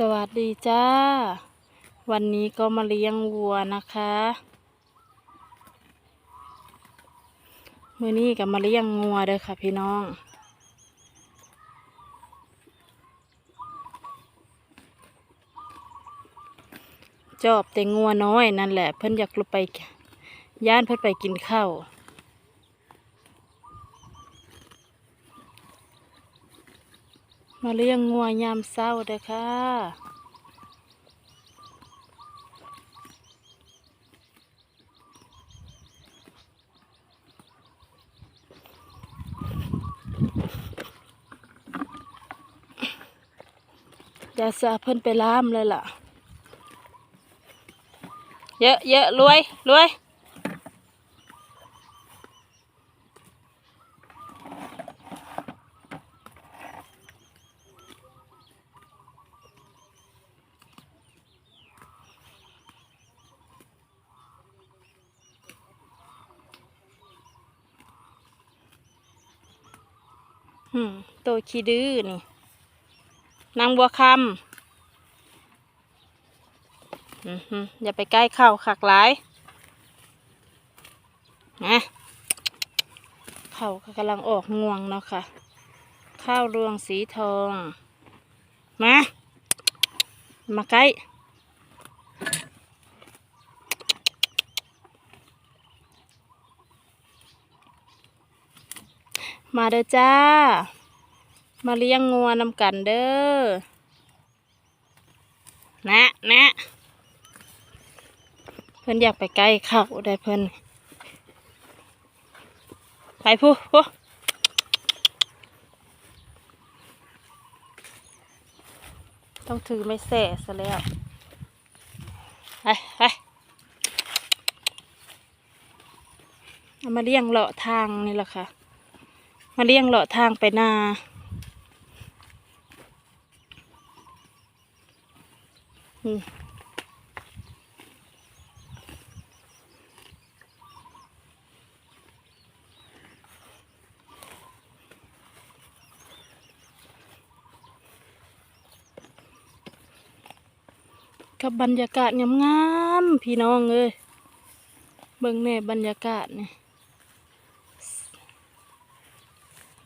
สวัสดีจ้า วันนี้ก็มาเลี้ยงวัวนะคะ มื่อนี้ก็มาเลี้ยงงัวเด้อค่ะพี่น้อง จอบแต่งัวน้อยนั่นแหละ เพิ่นอยากลงไป ย่านเพิ่นไปกินข้าว มาเลี้ยงงัวยามเศร้าเด้อค่ะยาสาเพิ่นไปล่ามเลยล่ะ เยอะเยอะรวยรวย โตขี้ดื้อนี่ นางบัวคำอย่าไปใกล้เข้าขักหลายนะเขาก็กำลังออกงวงเนาะค่ะ ข้าวรวงสีทอง มา มาใกล้ มาเด้อจ้า มาเลี้ยงงัวนำกันเด้อ นะนะเพิ่อนอยากไปใกล้เขาได้เพิ่อนไปพูพูต้องถือไม่แส่ซะแล้ว ไปไปเอามาเลี้ยงเลาะทางนี่แหละค่ะ มาเลี้ยงเลาะทางไปนากับบรรยากาศงามๆพี่น้องเอ้ยเบิ่งแน่บรรยากาศนี่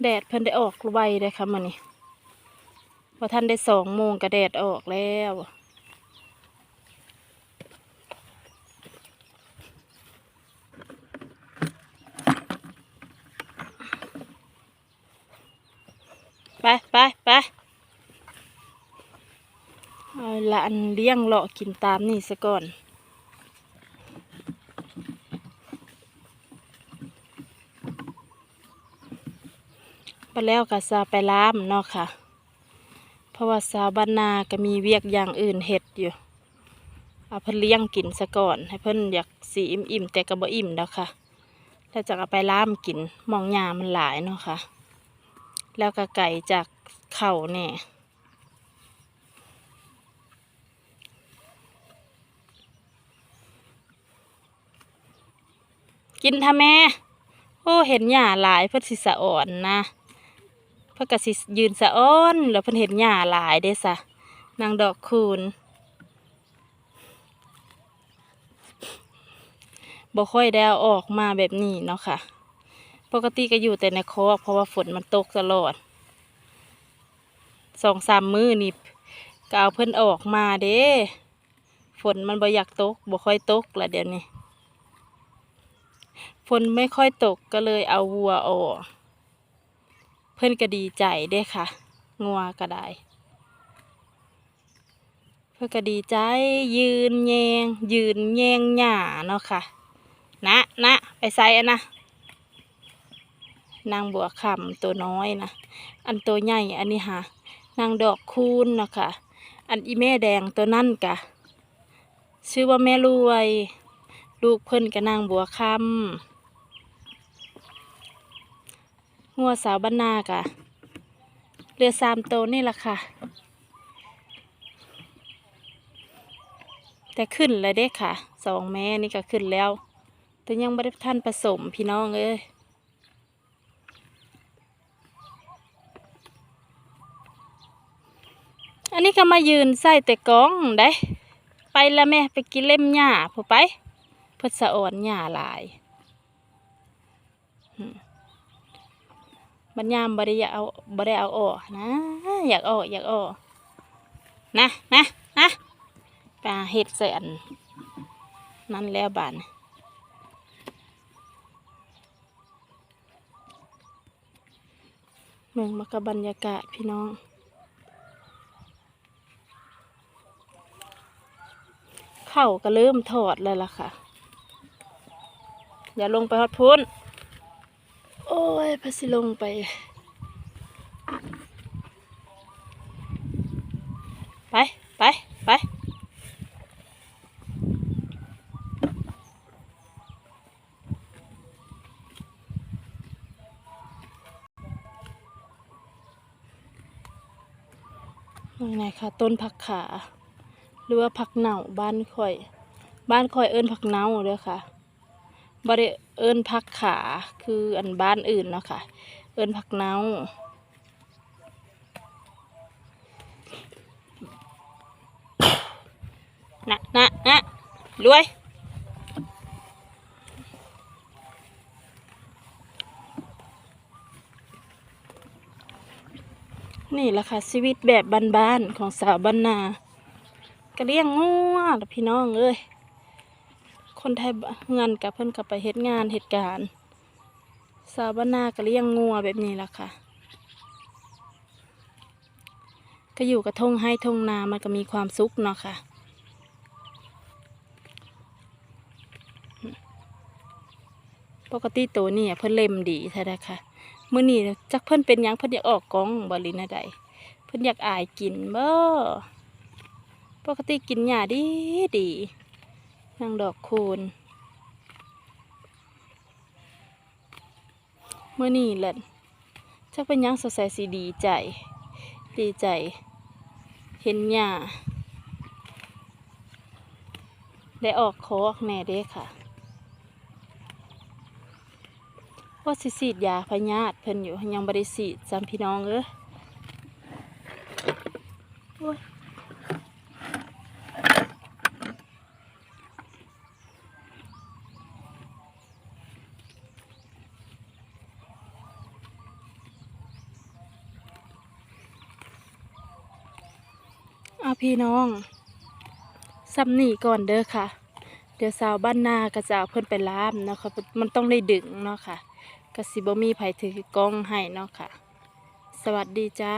แดดเพิ่นได้ออกไวเลยค่ะมันนี่พอท่านได้สองโมงก็แดดออกแล้วไปไปไปเอาละอันเลี้ยงเลาะกินตามนี่ซะก่อน ไปแล้วก็ซาไปล้ามเนาะค่ะ เพราะว่าสาวบ้านนาก็มีเวียกอย่างอื่นเห็ดอยู่ เอาเพิ่นเลี้ยงกินซะก่อน ให้เพิ่นอยากสีอิ่มอิ่มๆแต่ก็บ่อิ่มแล้วค่ะ แล้วจะเอาไปล้ามกินมองหยามันหลายเนาะค่ะ แล้วก็ไก่จากเข่าเนี่ยกินทำแม่ โอ้ เห็นหญ้าหลายเพิ่นสิสะอ่อนนะ พิ่นก็สิยืนสะอ้อนแล้วเพิ่นเห็นหญ้าหลายเด้ซะนางดอกคูณบ่ค่อยได้เอาออกมาแบบนี้เนาะค่ะ ปกติก็อยู่แต่ในคอกเพราะว่าฝนมันตกตลอดสองสามมือนี่ก็เอาเพิ่นออกมาเด้ฝนมันบ่อยากตกบ่ค่อยตกละเดี๋ยวนี้ฝนไม่ค่อยตกก็เลยเอาวัวออก เพิ่อนก็ดีใจเด้ค่ะ งัวก็ได้ เพื่อนก็ดีใจยืนแยง ยืนแยงหญ้าเนาะค่ะ นะนะไปใส่อนะนางบัวคำตัวน้อยนะอันตัวใหญ่อันนี้ค่ะนางดอกคูณนะคะอันอีแม่แดงตัวนั่นกะชื่อว่าแม่รวย ลูกเพิ่อนกับนางบัวคำ งัวสาวบ้านนากะเรือสามโตนี่แหละค่ะ แต่ขึ้นเลยเด้ค่ะ สองแม่นี่ก็ขึ้นแล้ว แต่ยังไม่ได้ท่านผสมพี่น้องเอ้ยอันนี้ก็มายืนใส่แต่กล้องได้ ไปแล้วแม่ไปกินเล่มหญ้าผู้ไปพื่อสะอ่อนหญ้าหลายอืม บัญยามบริยาเอาบริเอาออกนะ อยากออกอยากออกนะนะนะปลาเห็ดใส่อันนั่นแล้วบานเมืองมกะบรรยากาศพี่น้องเข่าก็เริ่มถอดเลยล่ะค่ะ อย่าลงไปฮอดพุ้น ยพะสิลงไปไปไปไปนี่ไงคะต้นผักขา หรือว่าผักเหน่าบ้านข่อย บ้านข่อยเอิ้นผักเน่าเด้อค่ะ บ่ได้เอิ้นผักขาคืออันบ้านอื่นเนาะค่ะ เอิ้นผักเน่านะนะนะรวยนี่แหละค่ะชีวิตแบบบ้านๆของสาวบ้านนาก็เลี้ยงงัวพี่น้องเอ้ย คนไทยบ้านเงินกับเพิ่นกับไปเฮ็ดงานเหตุการณ์สาวบ้านนาก็เลี้ยงงัวแบบนี้ล่ะค่ะ ก็อยู่กับทงให้ทงนามันก็มีความสุขเนาะค่ะปกติตัวนี่เพิ่นเล่มดีใช่ไหมคะมื้อนี้จักเพิ่นเป็นยังเพิ่นอยากออกกองบ่ลินะใดเพิ่นอยากอายกินบ่ปกติกินหญ้าดีดี นางดอกคูณมื้อนี้แหละจักเป็นยังสดใสสีดีใจ ดีใจ เห็นหญ้าได้ออกโคอกแน่เด้ค่ะว่าสิฉีดยาพยาธิเพิ่นอยู่ยังบริสีดจำพี่น้องเอ้อ เอาพี่น้องซ้ำนี่ก่อนเด้อค่ะ เดี๋ยวสาวบ้านนาก็จะเอาเพื่อนไปล้ามเนาะค่ะมันต้องได้ดึงเนาะค่ะกสิบมีไผ่ถือกล้องให้เนาะค่ะ สวัสดีจ้า